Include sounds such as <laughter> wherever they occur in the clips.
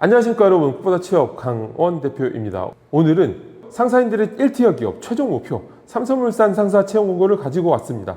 안녕하십니까 여러분. 국보다 취업 강원 대표입니다. 오늘은 상사인들의 1티어 기업 최종 목표 삼성물산 상사 채용 공고를 가지고 왔습니다.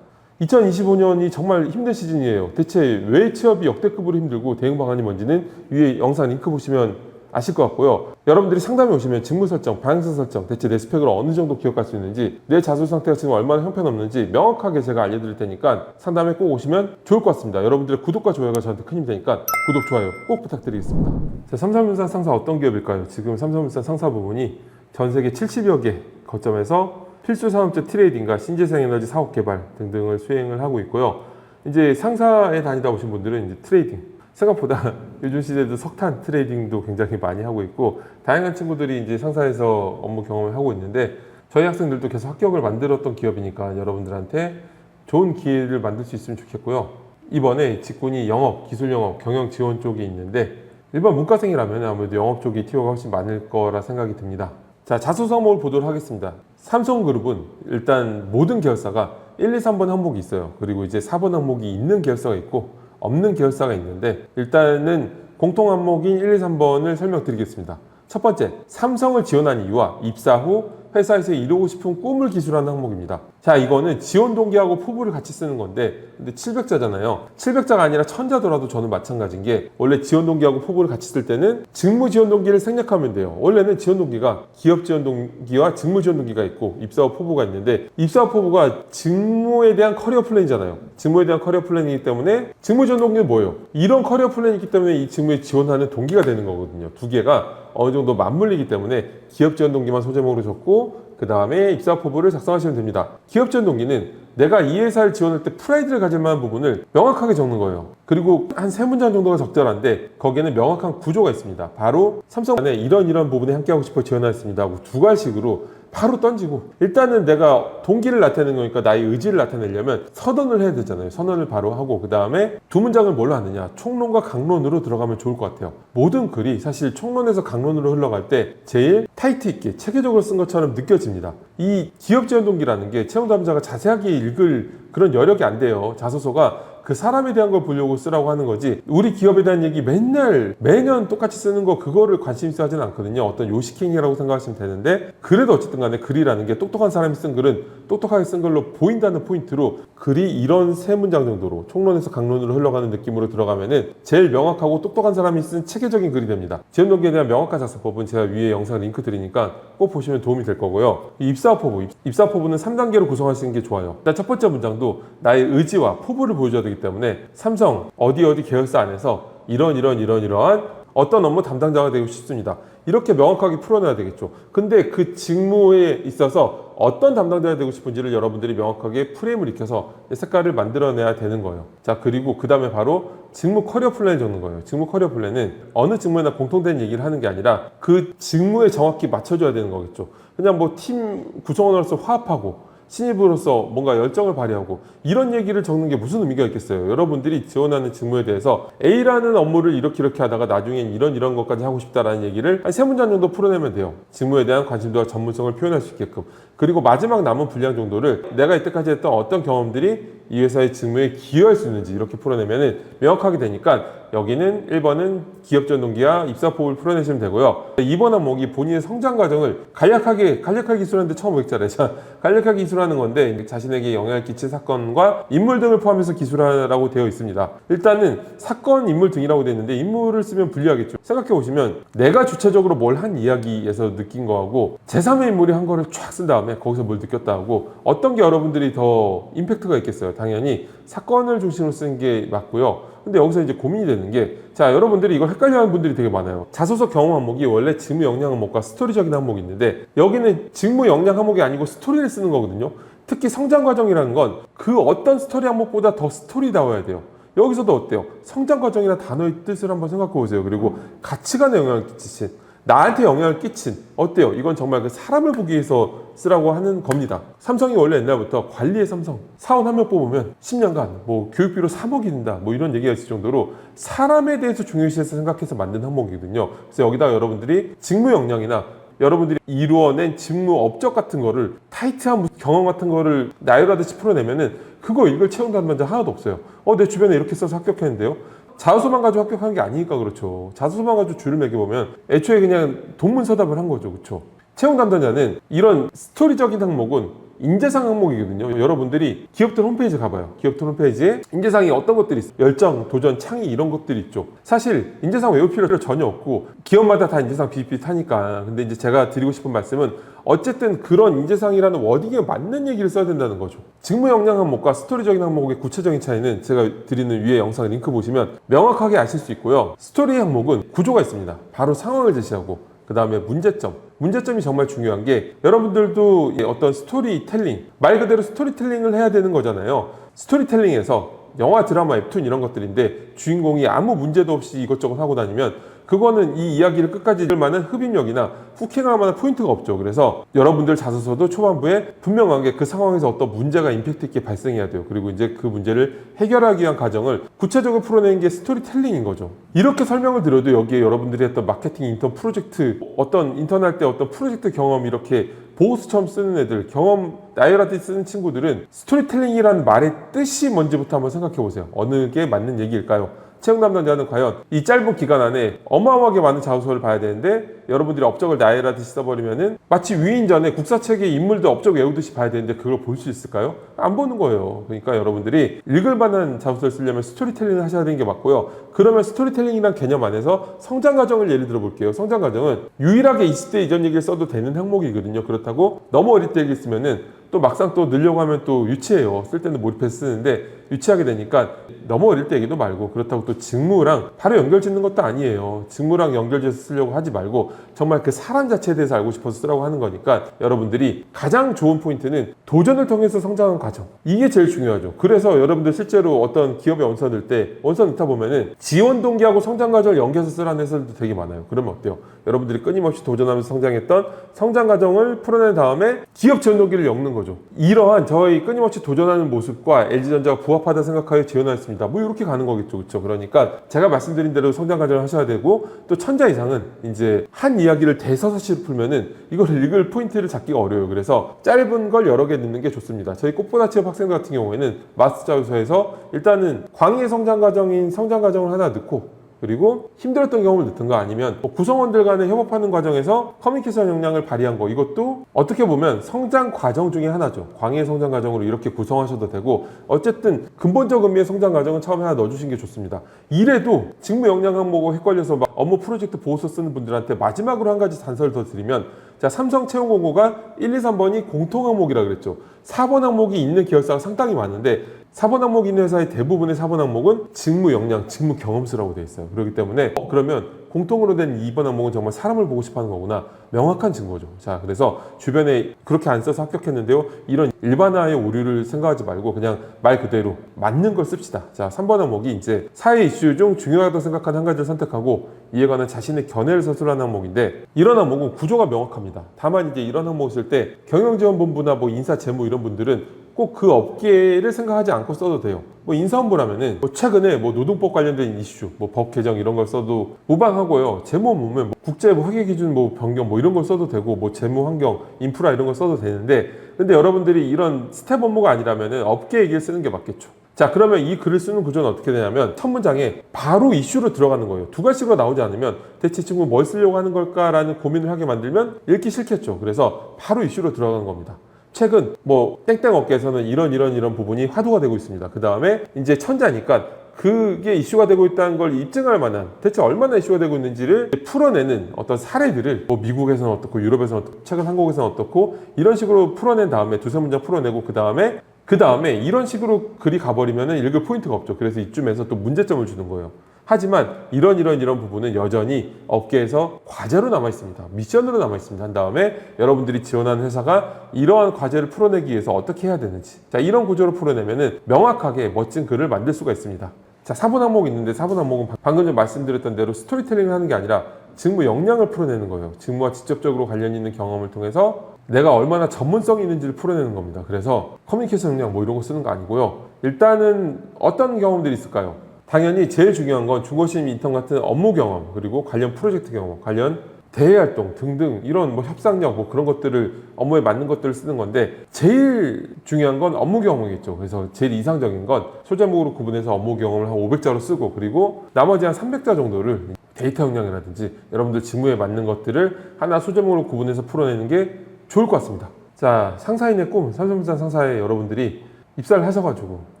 2025년이 정말 힘든 시즌이에요. 대체 왜 취업이 역대급으로 힘들고 대응 방안이 뭔지는 위에 영상 링크 보시면 아실 것 같고요 여러분들이 상담에 오시면 직무 설정, 방향성 설정 대체 내 스펙을 어느 정도 기억할 수 있는지 내 자수 상태가 지금 얼마나 형편없는지 명확하게 제가 알려드릴 테니까 상담에 꼭 오시면 좋을 것 같습니다 여러분들의 구독과 좋아요가 저한테 큰 힘이 되니까 구독, 좋아요 꼭 부탁드리겠습니다 자, 삼성물산 상사 어떤 기업일까요? 지금 삼성물산 상사 부분이 전 세계 70여 개 거점에서 필수 산업재 트레이딩과 신재생 에너지 사업 개발 등등을 수행을 하고 있고요. 이제 상사에 다니다 오신 분들은 이제 트레이딩 생각보다 <laughs> 요즘 시대도 석탄 트레이딩도 굉장히 많이 하고 있고 다양한 친구들이 이제 상사에서 업무 경험을 하고 있는데 저희 학생들도 계속 합격을 만들었던 기업이니까 여러분들한테 좋은 기회를 만들 수 있으면 좋겠고요. 이번에 직군이 영업, 기술 영업, 경영 지원 쪽이 있는데 일반 문과생이라면 아무래도 영업 쪽이 티오가 훨씬 많을 거라 생각이 듭니다. 자, 항목을 보도록 하겠습니다. 삼성그룹은 일단 모든 계열사가 1, 2, 3번 항목이 있어요. 그리고 이제 4번 항목이 있는 계열사가 있고 없는 계열사가 있는데 일단은 공통 항목인 1, 2, 3번을 설명드리겠습니다. 첫 번째, 삼성을 지원한 이유와 입사 후 회사에서 이루고 싶은 꿈을 기술하는 항목입니다. 자, 이거는 지원 동기하고 포부를 같이 쓰는 건데, 근데 700자잖아요. 700자가 아니라 1000자더라도 저는 마찬가지인 게, 원래 지원 동기하고 포부를 같이 쓸 때는 직무 지원 동기를 생략하면 돼요. 원래는 지원 동기가 기업 지원 동기와 직무 지원 동기가 있고, 입사 후 포부가 있는데, 입사 후 포부가 직무에 대한 커리어 플랜이잖아요. 직무에 대한 커리어 플랜이기 때문에, 직무 지원 동기는 뭐예요? 이런 커리어 플랜이 있기 때문에 이 직무에 지원하는 동기가 되는 거거든요. 두 개가 어느 정도 맞물리기 때문에 기업 지원 동기만 소제목으로 적고 그 다음에 입사 포부를 작성하시면 됩니다. 기업 지원 동기는 내가 이 회사를 지원할 때 프라이드를 가질 만한 부분을 명확하게 적는 거예요. 그리고 한 세 문장 정도가 적절한데 거기에는 명확한 구조가 있습니다. 바로 삼성 안에 이런 이런 부분에 함께하고 싶어 지원하였습니다 하고 두 갈식으로 바로 던지고 일단은 내가 동기를 나타내는 거니까 나의 의지를 나타내려면 선언을 해야 되잖아요. 선언을 바로 하고 그 다음에 두 문장을 뭘로 하느냐 총론과 강론으로 들어가면 좋을 것 같아요. 모든 글이 사실 총론에서 강론으로 흘러갈 때 제일 타이트 있게 체계적으로 쓴 것처럼 느껴집니다. 이 기업 지원 동기라는 게 채용 담자가 자세하게 읽을 그런 여력이 안 돼요. 자소서가 그 사람에 대한 걸 보려고 쓰라고 하는 거지. 우리 기업에 대한 얘기 맨날 매년 똑같이 쓰는 거 그거를 관심 있어 하진 않거든요. 어떤 요식행위라고 생각하시면 되는데 그래도 어쨌든 간에 글이라는 게 똑똑한 사람이 쓴 글은 똑똑하게 쓴 걸로 보인다는 포인트로 글이 이런 세 문장 정도로 총론에서 강론으로 흘러가는 느낌으로 들어가면은 제일 명확하고 똑똑한 사람이 쓴 체계적인 글이 됩니다. 지원동기에 대한 명확한 작성법은 제가 위에 영상 링크 드리니까 꼭 보시면 도움이 될 거고요. 이 입사 포부 입사 포부는 3단계로 구성하시는 게 좋아요. 일단 첫 번째 문장도 나의 의지와 포부를 보여줘야 되기 때문에 삼성 어디 어디 계열사 안에서 이런 이런 이런 이러한 어떤 업무 담당자가 되고 싶습니다. 이렇게 명확하게 풀어내야 되겠죠. 근데 그 직무에 있어서 어떤 담당자가 되고 싶은지를 여러분들이 명확하게 프레임을 익혀서 색깔을 만들어내야 되는 거예요. 자, 그리고 그 다음에 바로 직무 커리어 플랜을 적는 거예요. 직무 커리어 플랜은 어느 직무에나 공통된 얘기를 하는 게 아니라 그 직무에 정확히 맞춰줘야 되는 거겠죠. 그냥 뭐 팀 구성원으로서 화합하고 신입으로서 뭔가 열정을 발휘하고 이런 얘기를 적는 게 무슨 의미가 있겠어요. 여러분들이 지원하는 직무에 대해서 A라는 업무를 이렇게 이렇게 하다가 나중엔 이런 이런 것까지 하고 싶다라는 얘기를 한 세 문장 정도 풀어내면 돼요. 직무에 대한 관심도와 전문성을 표현할 수 있게끔. 그리고 마지막 남은 분량 정도를 내가 이때까지 했던 어떤 경험들이 이 회사의 직무에 기여할 수 있는지 이렇게 풀어내면 명확하게 되니까 여기는 1번은 기업 전동기와 입사법을 풀어내시면 되고요. 2번 항목이 본인의 성장 과정을 간략하게, 간략하게 기술하는데 1500자래. 자, 간략하게 기술하는 건데 자신에게 영향을 끼친 사건과 인물 등을 포함해서 기술하라고 되어 있습니다. 일단은 사건, 인물 등이라고 되어 있는데 인물을 쓰면 불리하겠죠. 생각해 보시면 내가 주체적으로 뭘 한 이야기에서 느낀 거하고 제3의 인물이 한 거를 쫙 쓴 다음에 거기서 뭘 느꼈다 하고 어떤 게 여러분들이 더 임팩트가 있겠어요. 당연히 사건을 중심으로 쓴 게 맞고요. 근데 여기서 이제 고민이 되는 게, 자, 여러분들이 이걸 헷갈려 하는 분들이 되게 많아요. 자소서 경험 항목이 원래 직무 역량 항목과 스토리적인 항목이 있는데, 여기는 직무 역량 항목이 아니고 스토리를 쓰는 거거든요. 특히 성장 과정이라는 건 그 어떤 스토리 항목보다 더 스토리다워야 돼요. 여기서도 어때요? 성장 과정이나 단어의 뜻을 한번 생각해 보세요. 그리고 가치관에 영향을 끼치신, 나한테 영향을 끼친, 어때요? 이건 정말 그 사람을 보기 위해서 쓰라고 하는 겁니다. 삼성이 원래 옛날부터 관리의 삼성, 사원 한 명 뽑으면 10년간 뭐 교육비로 3억이 든다, 뭐 이런 얘기가 있을 정도로 사람에 대해서 중요시해서 생각해서 만든 항목이거든요. 그래서 여기다 여러분들이 직무 역량이나 여러분들이 이루어낸 직무 업적 같은 거를 타이트한 경험 같은 거를 나열하듯이 풀어내면은 그거 읽을 채용 담당자 하나도 없어요. 어, 내 주변에 이렇게 써서 합격했는데요. 자소서만 가지고 합격한 게 아니니까 그렇죠. 자소서만 가지고 줄을 매겨보면 애초에 그냥 동문서답을 한 거죠. 그렇죠. 채용 담당자는 이런 스토리적인 항목은 인재상 항목이거든요. 여러분들이 기업들 홈페이지 가봐요. 기업들 홈페이지에 인재상이 어떤 것들이 있어요? 열정, 도전, 창의 이런 것들이 있죠. 사실 인재상 외울 필요 전혀 없고 기업마다 다 인재상 비슷비슷하니까. 근데 이제 제가 드리고 싶은 말씀은 어쨌든 그런 인재상이라는 워딩에 맞는 얘기를 써야 된다는 거죠. 직무 역량 항목과 스토리적인 항목의 구체적인 차이는 제가 드리는 위에 영상 링크 보시면 명확하게 아실 수 있고요. 스토리 항목은 구조가 있습니다. 바로 상황을 제시하고 그 다음에 문제점. 문제점이 정말 중요한 게 여러분들도 어떤 스토리텔링, 말 그대로 스토리텔링을 해야 되는 거잖아요. 스토리텔링에서 영화, 드라마, 웹툰 이런 것들인데 주인공이 아무 문제도 없이 이것저것 하고 다니면 그거는 이 이야기를 끝까지 읽을 만한 흡입력이나 후킹할 만한 포인트가 없죠. 그래서 여러분들 자소서도 초반부에 분명하게 그 상황에서 어떤 문제가 임팩트 있게 발생해야 돼요. 그리고 이제 그 문제를 해결하기 위한 과정을 구체적으로 풀어내는 게 스토리텔링인 거죠. 이렇게 설명을 드려도 여기에 여러분들이 했던 마케팅 인턴 프로젝트, 어떤 인턴 할 때 어떤 프로젝트 경험 이렇게 보호수처럼 쓰는 애들, 경험 나열하듯 쓰는 친구들은 스토리텔링이라는 말의 뜻이 뭔지부터 한번 생각해 보세요. 어느 게 맞는 얘기일까요? 채용 담당자는 과연 이 짧은 기간 안에 어마어마하게 많은 자소서를 봐야 되는데 여러분들이 업적을 나열하듯이 써버리면은 마치 위인전에 국사책의 인물들 업적 외우듯이 봐야 되는데 그걸 볼 수 있을까요? 안 보는 거예요. 그러니까 여러분들이 읽을 만한 자소서를 쓰려면 스토리텔링을 하셔야 되는 게 맞고요. 그러면 스토리텔링이란 개념 안에서 성장 과정을 예를 들어 볼게요. 성장 과정은 유일하게 20대 이전 얘기를 써도 되는 항목이거든요. 그렇다고 너무 어릴 때 얘기 쓰면은 또 막상 또 늘려고 하면 또 유치해요. 쓸 때는 몰입해서 쓰는데 유치하게 되니까 너무 어릴 때 얘기도 말고 그렇다고 또 직무랑 바로 연결 짓는 것도 아니에요. 직무랑 연결돼서 쓰려고 하지 말고 정말 그 사람 자체에 대해서 알고 싶어서 쓰라고 하는 거니까 여러분들이 가장 좋은 포인트는 도전을 통해서 성장하는 과정. 이게 제일 중요하죠. 그래서 여러분들 실제로 어떤 기업에 원서 넣을 때 원서 넣다 보면은 지원 동기하고 성장 과정을 연결해서 쓰라는 해설도 되게 많아요. 그러면 어때요? 여러분들이 끊임없이 도전하면서 성장했던 성장 과정을 풀어낸 다음에 기업 지원 동기를 엮는 거죠. 이러한 저희 끊임없이 도전하는 모습과 LG전자가 부합 하다 생각하여 지원하였습니다. 뭐 이렇게 가는 거겠죠. 그렇죠? 그러니까 제가 말씀드린 대로 성장 과정을 하셔야 되고 또 천자 이상은 이제 한 이야기를 대서사시로 풀면은 이걸 읽을 포인트를 잡기가 어려워요. 그래서 짧은 걸 여러 개 넣는 게 좋습니다. 저희 꽃보다 취업 학생들 같은 경우에는 마스터 자소서에서 일단은 광의 성장 과정인 성장 과정을 하나 넣고 그리고 힘들었던 경험을 넣든가 아니면 뭐 구성원들 간에 협업하는 과정에서 커뮤니케이션 역량을 발휘한 거 이것도 어떻게 보면 성장 과정 중에 하나죠. 광의 성장 과정으로 이렇게 구성하셔도 되고 어쨌든 근본적 의미의 성장 과정은 처음에 하나 넣어주신 게 좋습니다. 이래도 직무 역량 항목을 헷갈려서 막 업무 프로젝트 보고서 쓰는 분들한테 마지막으로 한 가지 단서를 더 드리면 자 삼성 채용 공고가 1, 2, 3번이 공통 항목이라 그랬죠. 4번 항목이 있는 계열사가 상당히 많은데 4번 항목이 있는 회사의 대부분의 4번 항목은 직무 역량, 직무 경험수라고 되어 있어요. 그렇기 때문에 어, 그러면 공통으로 된 2번 항목은 정말 사람을 보고 싶어 하는 거구나. 명확한 증거죠. 자, 그래서 주변에 그렇게 안 써서 합격했는데요. 이런 일반화의 오류를 생각하지 말고 그냥 말 그대로 맞는 걸 씁시다. 자, 3번 항목이 이제 사회 이슈 중 중요하다고 생각하는 한 가지를 선택하고 이에 관한 자신의 견해를 서술하는 항목인데 이런 항목은 구조가 명확합니다. 다만 이제 이런 항목을 쓸 때 경영지원본부나 뭐 인사 재무 이런 분들은 꼭 그 업계를 생각하지 않고 써도 돼요. 뭐 인사원부라면은 뭐 최근에 뭐 노동법 관련된 이슈, 뭐 법 개정 이런 걸 써도 무방하고요. 재무 보면 뭐 국제 뭐 회계 기준 뭐 변경 뭐 이런 걸 써도 되고 뭐 재무 환경, 인프라 이런 걸 써도 되는데 근데 여러분들이 이런 스텝 업무가 아니라면은 업계 얘기를 쓰는 게 맞겠죠. 자 그러면 이 글을 쓰는 구조는 어떻게 되냐면 첫 문장에 바로 이슈로 들어가는 거예요 두 가지로 나오지 않으면 대체 친구 뭘 쓰려고 하는 걸까라는 고민을 하게 만들면 읽기 싫겠죠 그래서 바로 이슈로 들어가는 겁니다 최근 뭐 땡땡 업계에서는 이런 이런 이런 부분이 화두가 되고 있습니다 그 다음에 이제 천자니까 그게 이슈가 되고 있다는 걸 입증할 만한 대체 얼마나 이슈가 되고 있는지를 풀어내는 어떤 사례들을 뭐 미국에서는 어떻고 유럽에서는 어떻고 최근 한국에서는 어떻고 이런 식으로 풀어낸 다음에 두세 문장 풀어내고 그 다음에 그 다음에 이런 식으로 글이 가버리면 읽을 포인트가 없죠. 그래서 이쯤에서 또 문제점을 주는 거예요. 하지만 이런 이런 이런 부분은 여전히 업계에서 과제로 남아 있습니다. 미션으로 남아 있습니다. 한 다음에 여러분들이 지원하는 회사가 이러한 과제를 풀어내기 위해서 어떻게 해야 되는지. 자, 이런 구조로 풀어내면은 명확하게 멋진 글을 만들 수가 있습니다. 자, 4분 항목이 있는데 4분 항목은 방금 전 말씀드렸던 대로 스토리텔링을 하는 게 아니라 직무 역량을 풀어내는 거예요. 직무와 직접적으로 관련 있는 경험을 통해서 내가 얼마나 전문성이 있는지를 풀어내는 겁니다. 그래서 커뮤니케이션 역량 뭐 이런 거 쓰는 거 아니고요. 일단은 어떤 경험들이 있을까요? 당연히 제일 중요한 건 중고심 인턴 같은 업무 경험 그리고 관련 프로젝트 경험 관련 대외 활동 등등 이런 뭐 협상력 뭐 그런 것들을 업무에 맞는 것들을 쓰는 건데 제일 중요한 건 업무 경험이겠죠. 그래서 제일 이상적인 건 소제목으로 구분해서 업무 경험을 한 500자로 쓰고 그리고 나머지 한 300자 정도를 데이터 역량이라든지 여러분들 직무에 맞는 것들을 하나 소제목으로 구분해서 풀어내는 게 좋을 것 같습니다. 자, 상사인의 꿈, 삼성물산 상사에 여러분들이 입사를 하셔가지고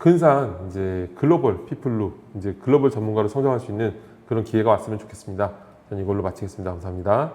근사한 이제 글로벌 피플로 이제 글로벌 전문가로 성장할 수 있는 그런 기회가 왔으면 좋겠습니다. 저는 이걸로 마치겠습니다. 감사합니다.